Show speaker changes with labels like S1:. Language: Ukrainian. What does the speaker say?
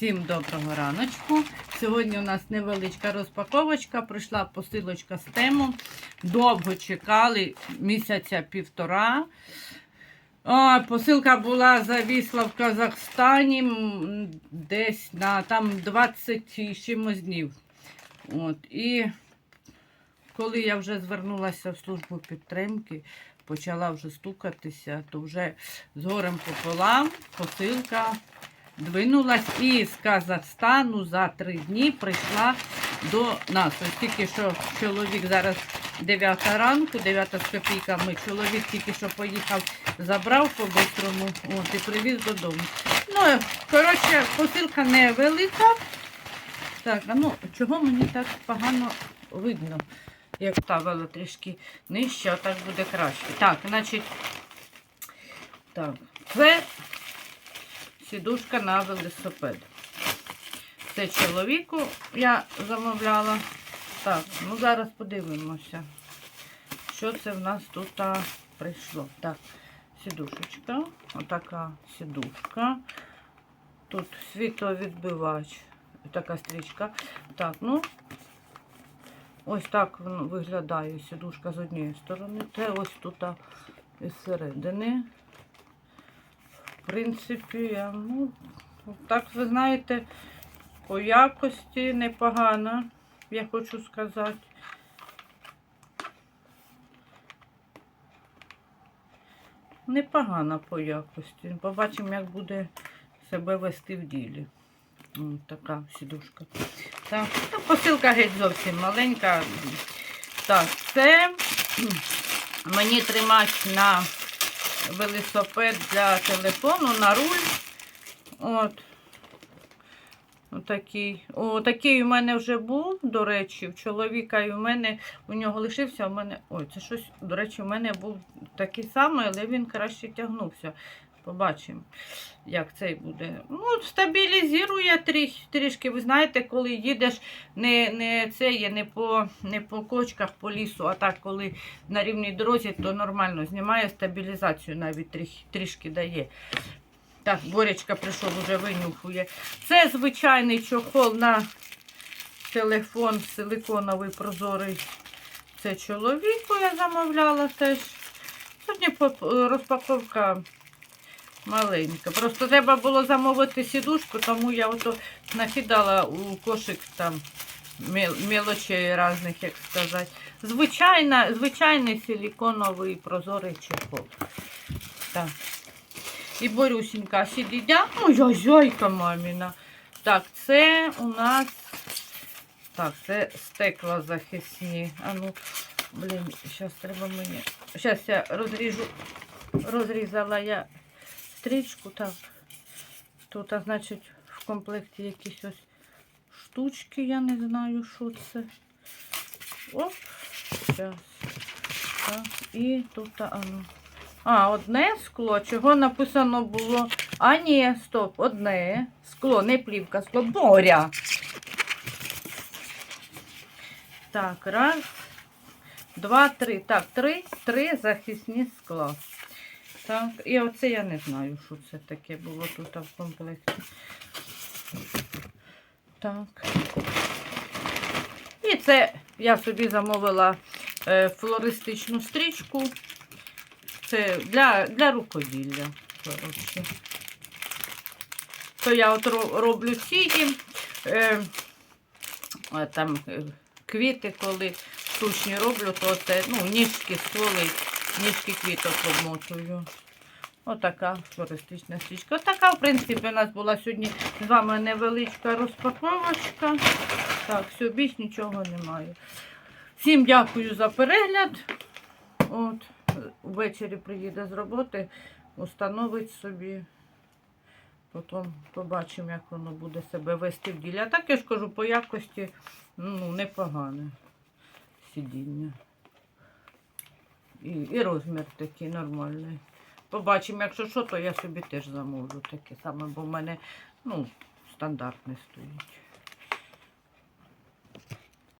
S1: Всім доброго раночку. Сьогодні у нас невеличка розпаковочка. Прийшла посилочка з тему. Довго чекали місяця півтора. О, посилка була завісла в Казахстані десь на там 20 чимось днів. От, і коли я вже звернулася в службу підтримки, почала вже стукатися, то вже з горем пополам посилка двинулась і з Казахстану за три дні прийшла до нас. Ось тільки що чоловік зараз 9 ранку, 9 з копійками. Чоловік тільки що поїхав, забрав по-бистрому і привіз додому. Ну, коротше, посилка невелика. Так, а ну чого мені так погано видно? Як ставила трішки нижче, а так буде краще. Так, значить, так, це сідушка на велосипед. Це чоловіку я замовляла. Так, ну зараз подивимося, що це в нас тут а, прийшло. Так, сідушечка, отака сідушка. Тут світловідбивач, така стрічка. Так, ну, ось так виглядає сідушка з однієї сторони. Це ось тут із середини. Принципі, ну, так ви знаєте, по якості непогано, я хочу сказати. Непогано по якості. Побачимо, як буде себе вести в ділі. Ось така сідушка. Так, посилка геть зовсім маленька. Так, це мені тримач на велосипед для телефону на руль. От. Отакий. О, такий у мене вже був, до речі, в чоловіка і у мене у нього лишився. У мене. Ой, це щось, до речі, у мене був такий самий, але він краще тягнувся. Побачимо, як цей буде. Ну, стабілізує тріх, трішки. Ви знаєте, коли їдеш не не, це є, не, по, не по кочках по лісу, а так, коли на рівній дорозі, то нормально знімає стабілізацію, навіть тріх, трішки дає. Так, Борячка прийшов, уже винюхує. Це звичайний чохол на телефон силиконовий прозорий. Це чоловіку я замовляла теж. Сьогодні розпаковка маленька. Просто треба було замовити сідушку, тому я ото накидала у кошик там мел- мелочей різних, як сказати. Звичайна, звичайний силиконовий прозорий чехол. Так. І Борюсінька сидідя. Ой, зойка маміна. Так, це у нас. Так, це стекла захисні. А ну, блін, зараз треба мені. Зараз я розріжу. Розрізала я стрічку. Так. Тут, а, значить, в комплекті якісь ось штучки, я не знаю, що це. Оп, зараз. Так, і тут, а ну. А, одне скло. Чого написано було? А, ні, стоп, одне скло, не плівка, скло, боря. Так, раз, два, три. Так, три, три захисні скла. Так, і оце я не знаю, що це таке було тут в комплекті. Так. І це я собі замовила е, флористичну стрічку. Це для, для рукоділля. Коротше. То я от роблю сіді, е, е, там е, квіти, коли штучні роблю, то це ну, ніжки стволи, ніжки квіток обмотую. Отака флористична стрічка. Отака, в принципі, у нас була сьогодні з вами невеличка розпаковочка. Так, все, більш нічого немає. Всім дякую за перегляд. От, ввечері приїде з роботи, установить собі. Потім побачимо, як воно буде себе вести в ділі. А так я ж кажу, по якості ну, непогане сидіння. І, і розмір такий нормальний. Побачимо, якщо що, то я собі теж замовлю таке саме, бо в мене ну, стандартне стоїть.